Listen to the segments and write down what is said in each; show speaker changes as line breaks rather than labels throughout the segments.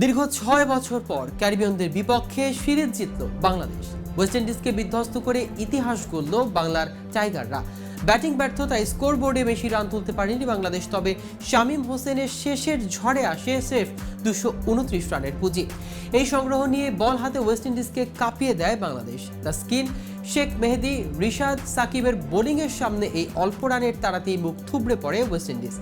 দীর্ঘ ছয় বছর পর ক্যারিবিয়ানদের বিপক্ষে সিরিজ জিতল বাংলাদেশ। ওয়েস্ট ইন্ডিজকে বিধ্বস্ত করে ইতিহাস গড়ল বাংলার টাইগাররা। ব্যাটিং ব্যর্থতায় স্কোর বোর্ডে বেশি রান তুলতে পারেনি বাংলাদেশ, তবে শামীম হোসেনের শেষের ঝড়ে আসে সেফ দুশো উনত্রিশ রানের পুঁজি। এই সংগ্রহ নিয়ে বল হাতে ওয়েস্ট ইন্ডিজকে কাঁপিয়ে দেয় বাংলাদেশ। দ্য স্কিন, শেখ মেহেদি, রিশাদ সাকিবের বোলিংয়ের সামনে এই অল্প রানের তাড়াতেই মুখ থুবড়ে পড়ে ওয়েস্ট ইন্ডিজ।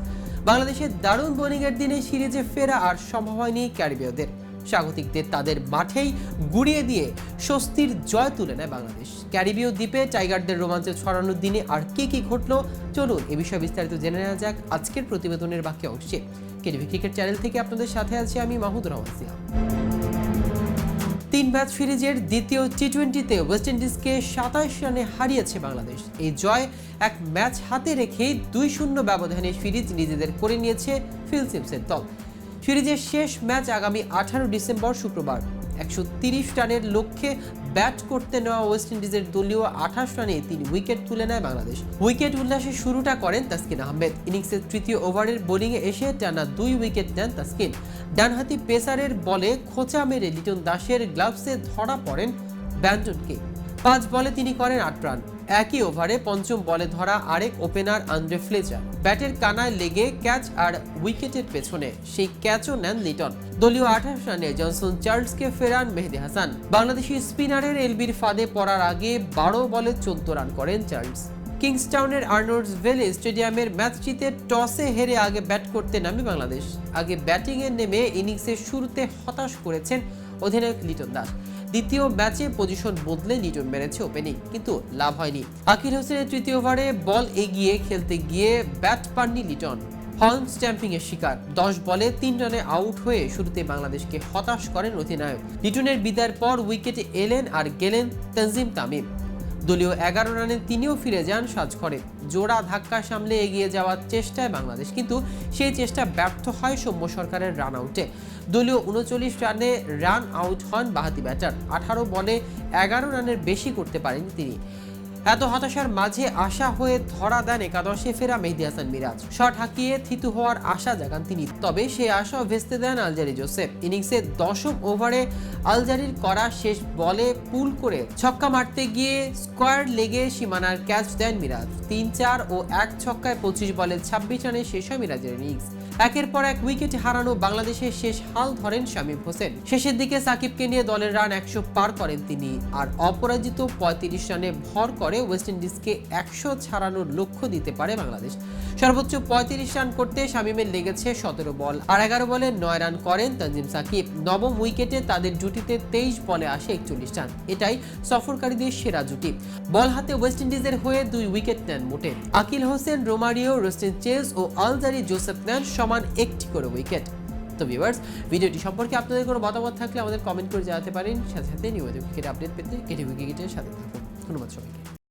বাংলাদেশের দারুণ বোলিংয়ের দিনে সিরিজে ফেরা আর সম্ভব হয়নি ক্যারিবীয়দের। স্বাগতিকদের তাদের মাঠেই গুড়িয়ে দিয়ে স্বস্তির জয় তুলে নেয় বাংলাদেশ। ক্যারিবীয় দ্বীপে টাইগারদের রোমাঞ্চে ছড়ানোর দিনে আর কি কি ঘটলো? চলুন এ বিষয়ে বিস্তারিত জেনে নেওয়া যাক আজকের প্রতিবেদনের বাকি অংশে কেটিভি ক্রিকেট চ্যানেল থেকে আপনাদের সাথে আছি আমি মাহুদ রহমান সিয়া তিন ম্যাচ সিরিজের দ্বিতীয় টি টোয়েন্টিতে ওয়েস্ট ইন্ডিজকে সাতাশ রানে হারিয়েছে বাংলাদেশ। এই জয় এক ম্যাচ হাতে রেখেই দুই শূন্য ব্যবধানে সিরিজ নিজেদের করে নিয়েছে ফিল সিমসের দল। সিরিজের শেষ ম্যাচ আগামী আঠারো ডিসেম্বর শুক্রবার। একশো রানের লক্ষ্যে ব্যাট করতে নেওয়া ওয়েস্ট ইন্ডিজের দলীয় আঠাশ রানে তিনি উইকেট তুলে নেয় বাংলাদেশ। উইকেট উল্লাসে শুরুটা করেন তাসকিন আহমেদ। ইনিংসের তৃতীয় ওভারের বোলিংয়ে এসে টানা দুই উইকেট নেন তাসকিন। ডানহাতি পেসারের বলে খোঁচা মেরে লিটন দাসের গ্লাভসে ধরা পড়েন ব্যান্টনকে। পাঁচ বলে তিনি করেন আট রান। একই ওভারে পঞ্চম বলে ধরা আরেক ওপেনার আন্দ্রে ফ্লেজার। ব্যাটের কানায় লেগে ক্যাচ আর উইকেটের পেছনে সেই ক্যাচও নেন লিটন। দলীয় আঠাশ রানে জনসন চার্লসকে ফেরান মেহেদি হাসান। বাংলাদেশি স্পিনারের এলবির ফাঁদে পড়ার আগে বারো বলে চোদ্দ রান করেন চার্লস। কিংস্টাউনের আর্নল্ডস ভেলে স্টেডিয়ামের ম্যাচটিতে টসে হেরে আগে ব্যাট করতে নামে বাংলাদেশ। আগে ব্যাটিংয়ে নেমে ইনিংসের শুরুতে হতাশ করেছেন অধিনায়ক লিটন দাস। দ্বিতীয় ম্যাচে পজিশন বদলে লিটন মেরেছে ওপেনিং, কিন্তু লাভ হয়নি। আকির হোসেনের তৃতীয় ওভারে বল এগিয়ে খেলতে গিয়ে ব্যাট পাননি লিটন। হর্ন স্ট্যাম্পিং এর শিকার, দশ বলে তিন রানে আউট হয়ে শুরুতে বাংলাদেশকে হতাশ করেন অধিনায়ক। লিটনের বিদায়ের পর উইকেটে এলেন আর গেলেন তানজিম তামিম। দলীয় এগারো রানে তিনিও ফিরে যান সাজঘরে। জোড়া ধাক্কা সামলে এগিয়ে যাওয়ার চেষ্টায় বাংলাদেশ, কিন্তু সেই চেষ্টা ব্যর্থ হয় সৌম্য সরকারের রান আউটে দলীয় উনচল্লিশ রানে রান আউট হন বাহাতি ব্যাটার আঠারো বলে এগারো রানের বেশি করতে পারেন তিনি। এত হতাশার মাঝে আশা হয়ে ধরা দেন একাদশে ফেরা মেহেদি হাসান মিরাজ। শট হাঁকিয়ে থিতু হওয়ার আশা জাগান তিনি, তবে সেই আশাও ভেস্তে দেন আলজারি জোসেফ। ইনিংসের দশম ওভারে আলজারির করা শেষ বলে পুল করে ছক্কা মারতে গিয়ে স্কোয়ার লেগে সীমানার ক্যাচ দেন মিরাজ। তিন চার ও এক ছক্কায় পঁচিশ বলে ছাব্বিশ রানে শেষ হয় মিরাজের ইনিংস। একের পর এক উইকেট হারানো বাংলাদেশের শেষ হাল ধরেন শামীম হোসেন। শেষের দিকে সাকিবকে নিয়ে দলের রান একশো পার করেন তিনি, আর অপরাজিত পঁয়ত্রিশ রানে ভর করে ওয়েস্ট ইন্ডিজকে একশো ছাড়ানোর লক্ষ্য দিতে পারে বাংলাদেশ। সর্বোচ্চ পঁয়ত্রিশ রান করতে শামীমের লেগেছে সতেরো বল আর এগারো বলে নয় রান করেন তানজিম সাকিব। নবম উইকেটে তাদের জুটিতে তেইশ বলে আসে একচল্লিশ রান। এটাই সফরকারীদের সেরা জুটি। বল হাতে ওয়েস্ট ইন্ডিজের হয়ে দুই উইকেট নেন মোটে। Akeal Hosein, Romario, Roston Chase ও আলজারি জোসেফ নেন সমান একটি করে উইকেট। তো ভিউয়ার্স, ভিডিওটি সম্পর্কে আপনাদের কোনো মতামত থাকলে আমাদের কমেন্ট করে জানাতে পারেন। সাথে সাথে নিয়মিত ক্রিকেট আপডেট পেতে কেটিভি ক্রিকেটের সাথে থাকুন। ধন্যবাদ সবাইকে।